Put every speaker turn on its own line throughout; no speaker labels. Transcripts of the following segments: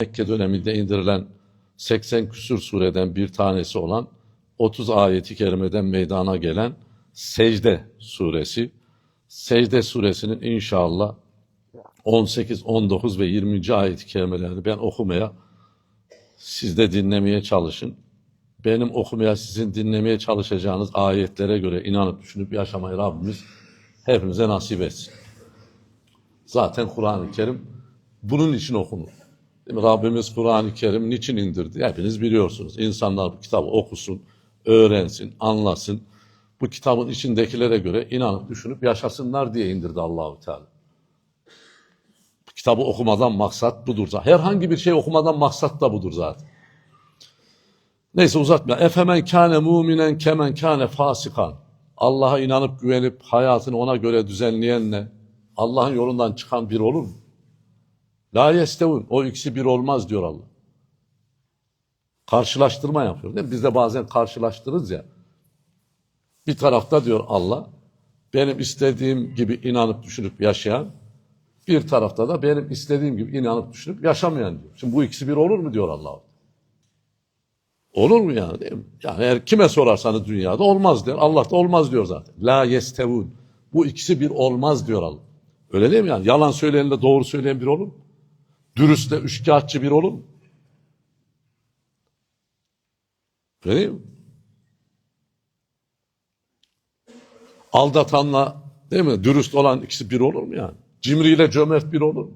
Mekke döneminde indirilen 80 küsür sureden bir tanesi olan 30 ayeti kerimeden meydana gelen Secde suresi. Secde suresinin inşallah 18, 19 ve 20. ayet-i kerimelerini ben okumaya, siz de dinlemeye çalışın. Benim okumaya, sizin dinlemeye çalışacağınız ayetlere göre inanıp düşünüp yaşamayı Rabbimiz hepimize nasip etsin. Zaten Kur'an-ı Kerim bunun için okunur. Rabbimiz Kur'an-ı Kerim niçin indirdi? Hepiniz biliyorsunuz. İnsanlar bu kitabı okusun, öğrensin, anlasın. Bu kitabın içindekilere göre inanıp düşünüp yaşasınlar diye indirdi Allahu Teala. Kitabı okumadan maksat budur zaten. Herhangi bir şey okumadan maksat da budur zaten. Neyse uzatma. Efemen kâne muminen kemen kâne fasikan. Allah'a inanıp güvenip hayatını ona göre düzenleyenle Allah'ın yolundan çıkan bir olur mu? La yestevun. O ikisi bir olmaz diyor Allah. Karşılaştırma yapıyor değil mi? Biz de bazen karşılaştırırız ya. Bir tarafta diyor Allah, benim istediğim gibi inanıp düşünüp yaşayan, bir tarafta da benim istediğim gibi inanıp düşünüp yaşamayan diyor. Şimdi bu ikisi bir olur mu diyor Allah. Olur mu yani değil mi? Yani eğer kime sorarsanız dünyada olmaz der. Allah da olmaz diyor zaten. La yestevun. Bu ikisi bir olmaz diyor Allah. Öyle değil mi yani? Yalan söyleyenle doğru söyleyen bir olur mu? Dürüstle üçkağıtçı bir olur mu? Öyle mi? Aldatanla değil mi? Dürüst olan ikisi bir olur mu yani? Cimriyle cömert bir olur mu?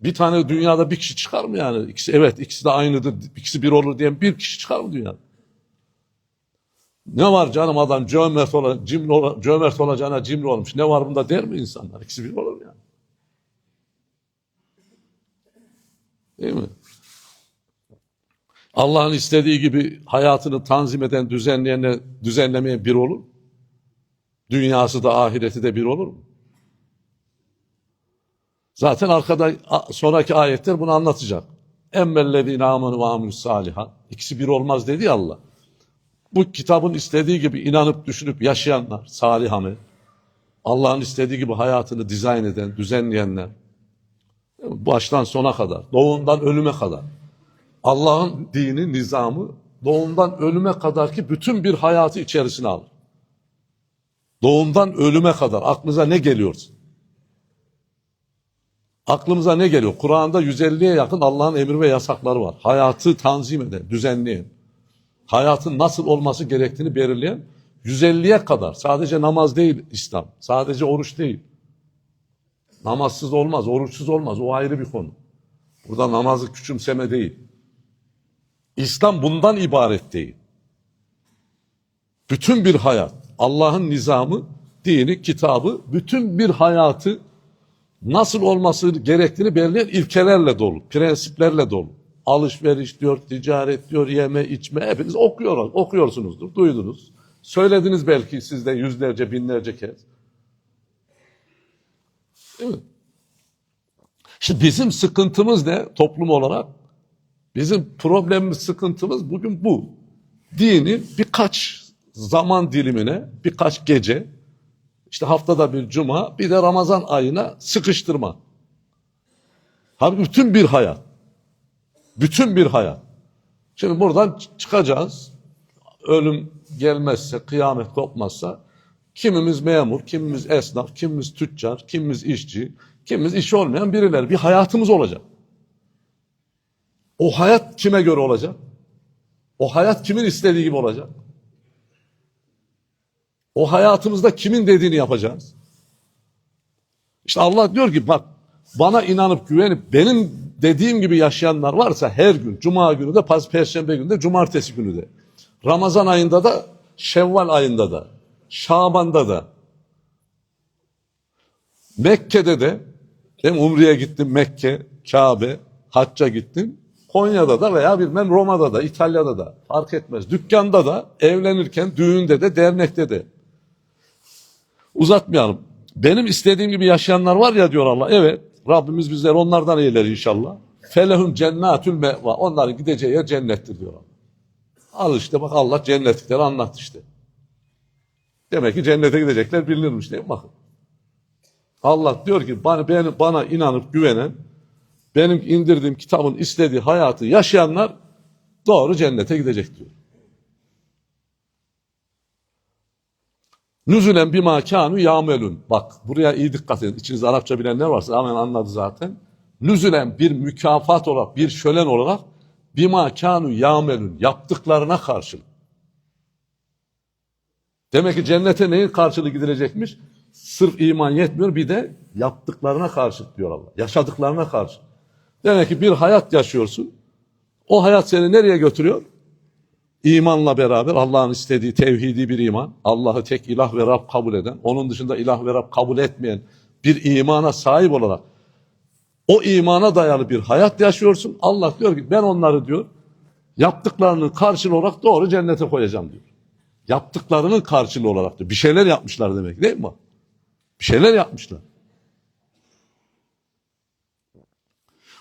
Bir tane dünyada bir kişi çıkar mı yani? İkisi, evet ikisi de aynıdır, ikisi bir olur diyen bir kişi çıkar mı dünyada? Ne var canım adam cömert, ola, cimri ola, cömert olacağına cimri olmuş. Ne var bunda der mi insanlar? İkisi bir olur mu yani? Değil mi? Allah'ın istediği gibi hayatını tanzim eden, düzenleyenle düzenlemeye bir olur? Dünyası da ahireti de bir olur mu? Zaten arkada sonraki ayetler bunu anlatacak. Emmellezine amenu ve amilus salihat. İkisi bir olmaz dedi ya Allah. Bu kitabın istediği gibi inanıp düşünüp yaşayanlar, salih amel. Allah'ın istediği gibi hayatını dizayn eden, düzenleyenler. Baştan sona kadar, doğumdan ölüme kadar. Allah'ın dini, nizamı doğumdan ölüme kadar ki bütün bir hayatı içerisine alır. Doğumdan ölüme kadar aklınıza ne geliyorsa. Aklımıza ne geliyor? Kur'an'da 150'ye yakın Allah'ın emir ve yasakları var. Hayatı tanzim eden, düzenleyen, hayatın nasıl olması gerektiğini belirleyen 150'ye kadar. Sadece namaz değil İslam, sadece oruç değil. Namazsız olmaz, oruçsuz olmaz. O ayrı bir konu. Burada namazı küçümseme değil. İslam bundan ibaret değil. Bütün bir hayat, Allah'ın nizamı, dini, kitabı, bütün bir hayatı nasıl olması gerektiğini belirleyen ilkelerle dolu, prensiplerle dolu. Alışveriş diyor, ticaret diyor, yeme, içme hepiniz okuyor, okuyorsunuzdur, duydunuz. Söylediniz belki sizde yüzlerce, binlerce kez. Değil? Şimdi bizim sıkıntımız ne toplum olarak? Bizim problemimiz, sıkıntımız bugün bu. Dini birkaç zaman dilimine, birkaç gece, işte haftada bir cuma, bir de Ramazan ayına sıkıştırma. Halbuki bütün bir hayat. Bütün bir hayat. Şimdi buradan çıkacağız. Ölüm gelmezse, kıyamet kopmazsa kimimiz memur, kimimiz esnaf, kimimiz tüccar, kimimiz işçi, kimimiz işi olmayan birileri. Bir hayatımız olacak. O hayat kime göre olacak? O hayat kimin istediği gibi olacak? O hayatımızda kimin dediğini yapacağız? İşte Allah diyor ki bak bana inanıp güvenip benim dediğim gibi yaşayanlar varsa her gün, cuma günü de, perşembe günü de, cumartesi günü de, Ramazan ayında da, Şevval ayında da, Şaban'da da, Mekke'de de, hem Umre'ye gittim Mekke, Kabe, Hacca gittim, Konya'da da veya bilmem Roma'da da, İtalya'da da fark etmez. Dükkanda da, evlenirken, düğünde de, dernekte de. Uzatmayalım. Benim istediğim gibi yaşayanlar var ya diyor Allah. Evet. Rabbimiz bizleri onlardan eyler inşallah. Felehum cennetül meva. Onların gideceği yer cennettir diyor Allah. Al işte bak Allah cennetlikleri anlattı işte. Demek ki cennete gidecekler bilinirmiş değil mi? Bakın. Allah diyor ki bana, bana, bana inanıp güvenen benim indirdiğim kitabın istediği hayatı yaşayanlar doğru cennete gidecek diyor. Nüzülen bima kânü yâmelun. Bak buraya iyi dikkat edin. İçinizde Arapça bilenler varsa hemen anladı zaten. Nüzülen bir mükafat olarak, bir şölen olarak bima kânü yâmelun. Yaptıklarına karşılık. Demek ki cennete neyin karşılığı gidilecekmiş? Sırf iman yetmiyor bir de yaptıklarına karşılık diyor Allah. Yaşadıklarına karşı. Demek ki bir hayat yaşıyorsun. O hayat seni nereye götürüyor? İmanla beraber Allah'ın istediği tevhidi bir iman, Allah'ı tek ilah ve Rab kabul eden, onun dışında ilah ve Rab kabul etmeyen bir imana sahip olarak o imana dayalı bir hayat yaşıyorsun. Allah diyor ki ben onları diyor yaptıklarının karşılığı olarak doğru cennete koyacağım diyor. Yaptıklarının karşılığı olarak diyor. Bir şeyler yapmışlar demek değil mi? Bir şeyler yapmışlar.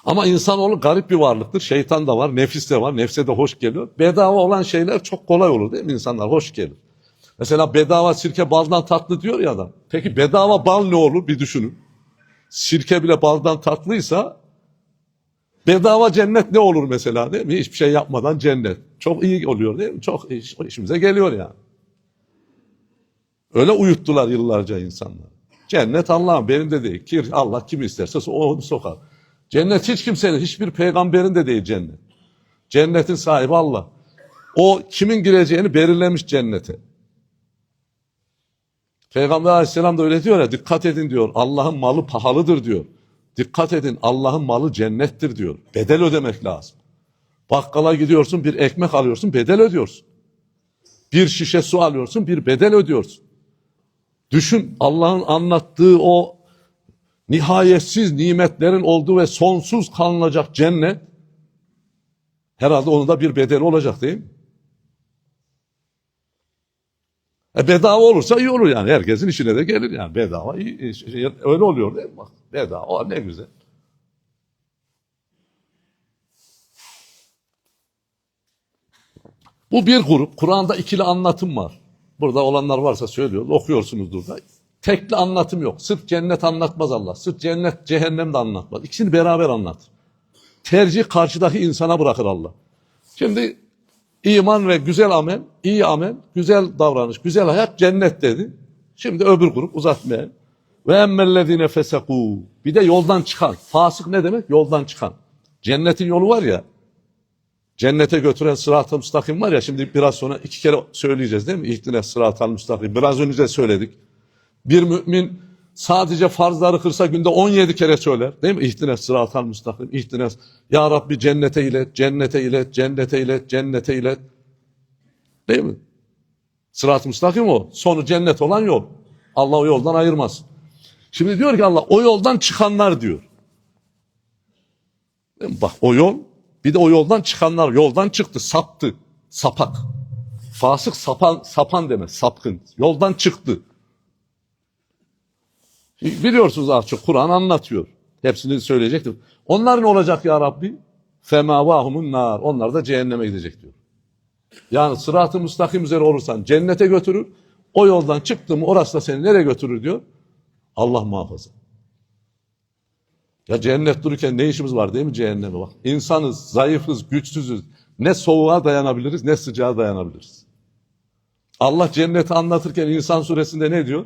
Ama insanoğlu garip bir varlıktır. Şeytan da var, nefis de var. Nefse de hoş geliyor. Bedava olan şeyler çok kolay olur değil mi? İnsanlar hoş gelir. Mesela bedava sirke baldan tatlı diyor ya adam. Peki bedava bal ne olur bir düşünün. Sirke bile baldan tatlıysa bedava cennet ne olur mesela değil mi? Hiçbir şey yapmadan cennet. Çok iyi oluyor değil mi? Çok iş- işimize geliyor yani. Öyle uyuttular yıllarca insanlar. Cennet Allah'ın benim de değil. Kir Allah kim isterse onu sokar. Cennet hiç kimsenin, hiçbir peygamberin de değil cennet. Cennetin sahibi Allah. O kimin gireceğini belirlemiş cennete. Peygamber aleyhisselam da öyle diyor ya, dikkat edin diyor, Allah'ın malı pahalıdır diyor. Dikkat edin, Allah'ın malı cennettir diyor. Bedel ödemek lazım. Bakkala gidiyorsun, bir ekmek alıyorsun, bedel ödüyorsun. Bir şişe su alıyorsun, bir bedel ödüyorsun. Düşün, Allah'ın anlattığı o nihayetsiz nimetlerin olduğu ve sonsuz kalınacak cennet herhalde onun da bir bedeli olacak değil mi? E bedava olursa iyi olur yani. Herkesin işine de gelir yani. Bedava iyi. şey, Öyle oluyor değil mi? Bak, bedava o ne güzel. Bu bir grup. Kur'an'da ikili anlatım var. Burada olanlar varsa söylüyoruz. Okuyorsunuzdur da. Tekli anlatım yok. Sırf cennet anlatmaz Allah. Sırf cennet cehennem de anlatmaz. İkisini beraber anlatır. Tercih karşıdaki insana bırakır Allah. Şimdi iman ve güzel amel, iyi amel, güzel davranış, güzel hayat cennet dedi. Şimdi öbür grup uzatmayın. Ve emmellezine fesekû. Bir de yoldan çıkan. Fasık ne demek? Yoldan çıkan. Cennetin yolu var ya. Cennete götüren sırat-ı müstakim var ya şimdi biraz sonra iki kere söyleyeceğiz değil mi? İhtine sırat-ı müstakim. Biraz önce söyledik. Bir mümin sadece farzları kırsa günde 17 kere söyler. Değil mi? İhtine sırat-ı müstakim. İhtine ya Rabbi cennete ilet, cennete ilet, cennete ilet, cennete ilet. Değil mi? Sırat-ı müstakim o. Sonu cennet olan yol. Allah o yoldan ayırmaz. Şimdi diyor ki Allah o yoldan çıkanlar diyor. Bak o yol bir de o yoldan çıkanlar yoldan çıktı saptı sapak. Fasık sapan sapan demek sapkın. Yoldan çıktı. Biliyorsunuz az çok Kur'an anlatıyor. Hepsini söyleyecektir. Onlar ne olacak ya Rabbi? Femavahumun nar. Onlar da cehenneme gidecek diyor. Yani sırat-ı müstakim üzere olursan cennete götürür. O yoldan çıktın mı orası da seni nereye götürür diyor. Allah muhafaza. Ya cennet dururken ne işimiz var değil mi cehenneme bak. İnsanız, zayıfız, güçsüzüz. Ne soğuğa dayanabiliriz ne sıcağa dayanabiliriz. Allah cenneti anlatırken İnsan suresinde ne diyor?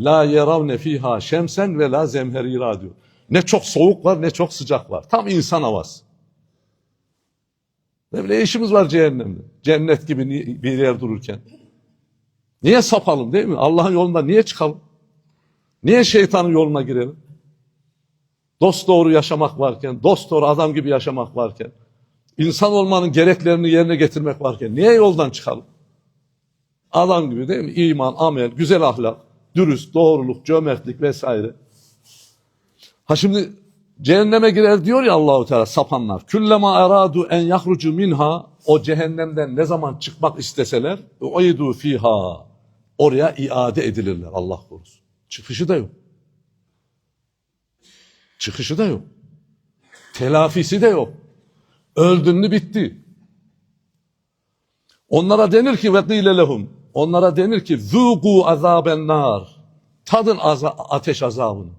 La yeravne fiha şemsen ve la zemherira diyor. Ne çok soğuk var ne çok sıcak var. Tam insan havası. Ne, ne işimiz var cehennemde? Cennet gibi bir yer dururken. Niye sapalım değil mi? Allah'ın yolunda niye çıkalım? Niye şeytanın yoluna girelim? Dost doğru yaşamak varken, dost doğru adam gibi yaşamak varken, insan olmanın gereklerini yerine getirmek varken niye yoldan çıkalım? Adam gibi değil mi? İman, amel, güzel ahlak, dürüst, doğruluk, cömertlik vesaire. Ha şimdi cehenneme girer diyor ya Allahu Teala sapanlar. Küllema eradu en yahrucu minha o cehennemden ne zaman çıkmak isteseler uidu fiha oraya iade edilirler Allah korusun. Çıkışı da yok. Çıkışı da yok. Telafisi de yok. Öldün mü bitti. Onlara denir ki ve lehum. Onlara denir ki zûgû azâben nar. Tadın aza- ateş azabını.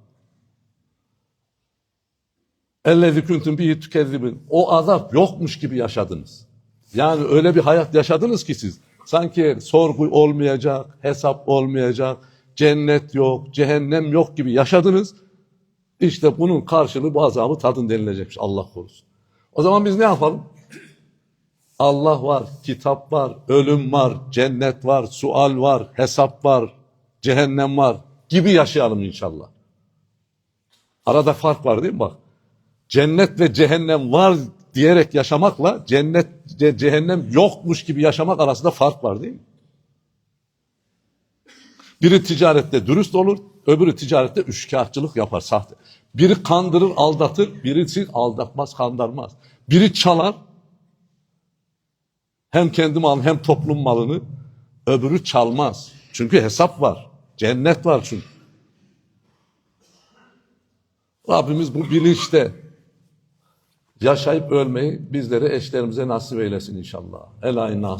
Ellezî kuntum bihi tükezzibun. O azap yokmuş gibi yaşadınız. Yani öyle bir hayat yaşadınız ki siz. Sanki sorgu olmayacak, hesap olmayacak, cennet yok, cehennem yok gibi yaşadınız. İşte bunun karşılığı bu azabı tadın denilecekmiş. Allah korusun. O zaman biz ne yapalım? Allah var, kitap var, ölüm var, cennet var, sual var, hesap var, cehennem var gibi yaşayalım inşallah. Arada fark var değil mi bak? Cennet ve cehennem var diyerek yaşamakla cennet ce- cehennem yokmuş gibi yaşamak arasında fark var değil mi? Biri ticarette dürüst olur, öbürü ticarette üçkağıtçılık yapar, sahte. Biri kandırır, aldatır, birisi aldatmaz, kandırmaz. Biri çalar, hem kendi malını hem toplum malını, öbürü çalmaz. Çünkü hesap var, cennet var çünkü. Rabbimiz bu bilinçte yaşayıp ölmeyi bizlere eşlerimize nasip eylesin inşallah. Ela inna